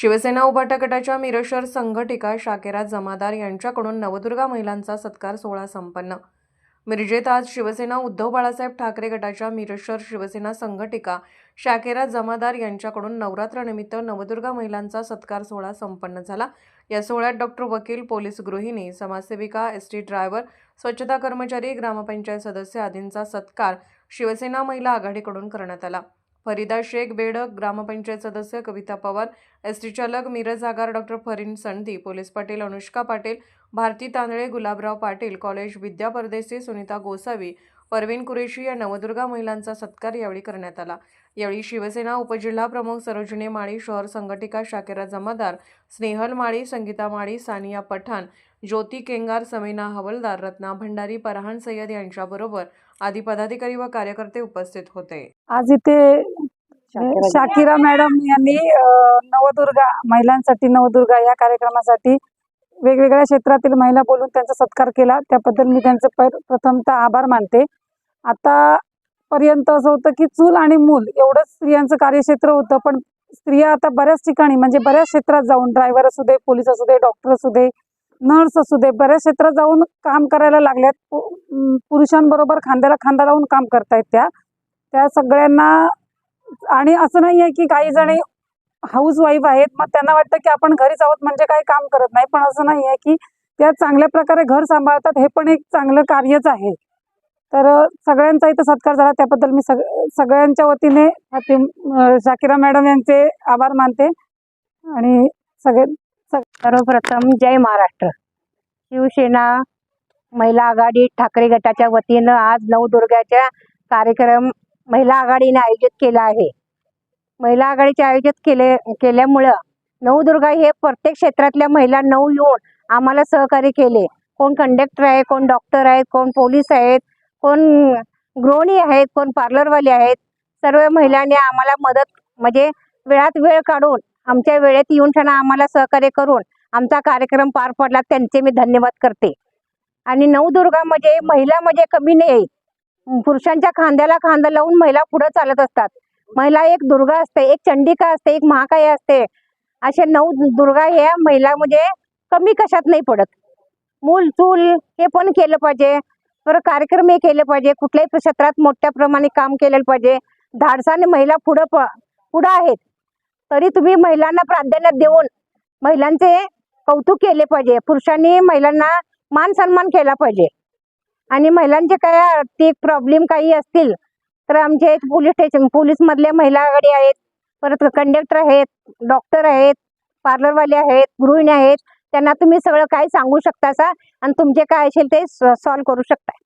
शिवसेना उभाटा गटाच्या मिरशर संघटिका शाकेरा जमादार यांच्याकडून नवदुर्गा महिलांचा सत्कार सोहळा संपन्न. मिरजेत आज शिवसेना उद्धव बाळासाहेब ठाकरे गटाच्या मिरशर शिवसेना संघटिका शाकेरा जमादार यांच्याकडून नवरात्रानिमित्त नवदुर्गा महिलांचा सत्कार सोहळा संपन्न झाला. या सोहळ्यात डॉक्टर वकील पोलीस गृहिणी समाजसेविका एस टी ड्रायव्हर स्वच्छता कर्मचारी ग्रामपंचायत सदस्य आदींचा सत्कार शिवसेना महिला आघाडीकडून करण्यात आला. फरीदा शेख बेडक ग्रामपंचायत सदस्य कविता पवार एस टी चालक मिरज आगार doctor Farin Sandhi police Patil Anushka Patil Bharati Tandale Gulabrao Patil college Vidya Pardeshi Sunita Gosavi Parveen Qureshi या नवदुर्गा महिलांचा सत्कार यावेळी करण्यात आला. यावेळी शिवसेना उपजिल्हा प्रमुख सरोजिनी माळी शहर संघटिका शाकेरा जमादार स्नेहल माळी संगीता माळी सानिया पठाण ज्योती केंगार समीना हवलदार रत्ना भंडारी परहान सय्यद यांच्याबरोबर आदी पदाधिकारी व कार्यकर्ते उपस्थित होते. आज इथे शाकिरा मॅडम यांनी नवदुर्गा महिलांसाठी नवदुर्गा या कार्यक्रमासाठी वेगवेगळ्या क्षेत्रातील महिला बोलून त्यांचा सत्कार केला. त्याबद्दल मी त्यांचं पै प्रथमतः आभार मानते. आता पर्यंत असं होतं की चूल आणि मूल एवढंच स्त्रियांचं कार्यक्षेत्र होतं पण स्त्रिया आता बऱ्याच ठिकाणी म्हणजे बऱ्याच क्षेत्रात जाऊन ड्रायव्हर असू दे पोलीस असू दे डॉक्टर असू दे नर्स असू दे बऱ्याच क्षेत्रात जाऊन काम करायला लागल्यात. पु- पुरुषांबरोबर खांद्याला खांदा लावून काम करतायत त्या. त्या सगळ्यांना आणि असं नाही आहे की काही जणी हाऊस वाईफ आहेत मग त्यांना वाटतं की आपण घरीच आहोत म्हणजे काही काम करत नाही. पण असं नाही आहे की त्या चांगल्या प्रकारे घर सांभाळतात हे पण एक चांगलं कार्यच आहे. तर सगळ्यांचा इथं सत्कार झाला. त्याबद्दल मी सग सगळ्यांच्या वतीने शाकिरा मॅडम यांचे आभार मानते. आणि सगळे सर्वप्रथम जय महाराष्ट्र. शिवसेना महिला आघाडी ठाकरे गटाच्या वतीनं आज नवदुर्गाच्या कार्यक्रम महिला आघाडीने आयोजित केला आहे. महिला आघाडीचे आयोजित केले केल्यामुळं नवदुर्गा हे प्रत्येक क्षेत्रातल्या महिला नऊ येऊन आम्हाला सहकार्य केले. कोण कंडक्टर आहे कोण डॉक्टर आहेत कोण पोलीस आहेत कोण गृहिणी आहेत कोण पार्लरवाले आहेत सर्व महिलांनी आम्हाला मदत म्हणजे वेळात वेळ काढून आमच्या वेळेत येऊन त्यांना आम्हाला सहकार्य करून आमचा कार्यक्रम पार पडला त्यांचे मी धन्यवाद करते. आणि नवदुर्गा म्हणजे महिला म्हणजे कमी नाही पुरुषांच्या खांद्याला खांदा लावून महिला पुढे चालत असतात. महिला एक दुर्गा असते एक चंडिका असते एक महाकाय असते. असे नऊ दुर्गा ह्या महिला म्हणजे कमी कशात नाही पडत. मूल चूल हे पण केलं पाहिजे. बरं कार्यक्रम हे केले पाहिजे. कुठल्याही क्षेत्रात मोठ्या प्रमाणे काम केलेलं पाहिजे. धाडसाने महिला पुढं प पुढं आहेत. तरी तुम्ही महिलांना प्राधान्य देऊन महिलांचे कौतुक केले पाहिजे. पुरुषांनी महिलांना मान सन्मान केला पाहिजे. आणि महिलांचे काय आर्थिक प्रॉब्लेम काही असतील तर आमचे पोलीस स्टेशन पोलीसमधल्या महिला आघाडी आहेत परत कंडक्टर आहेत डॉक्टर आहेत पार्लरवाले आहेत गृहिणी आहेत त्यांना तुम्ही सगळं काय सांगू शकता सा आणि तुमचे काय असेल ते सॉल्व करू शकता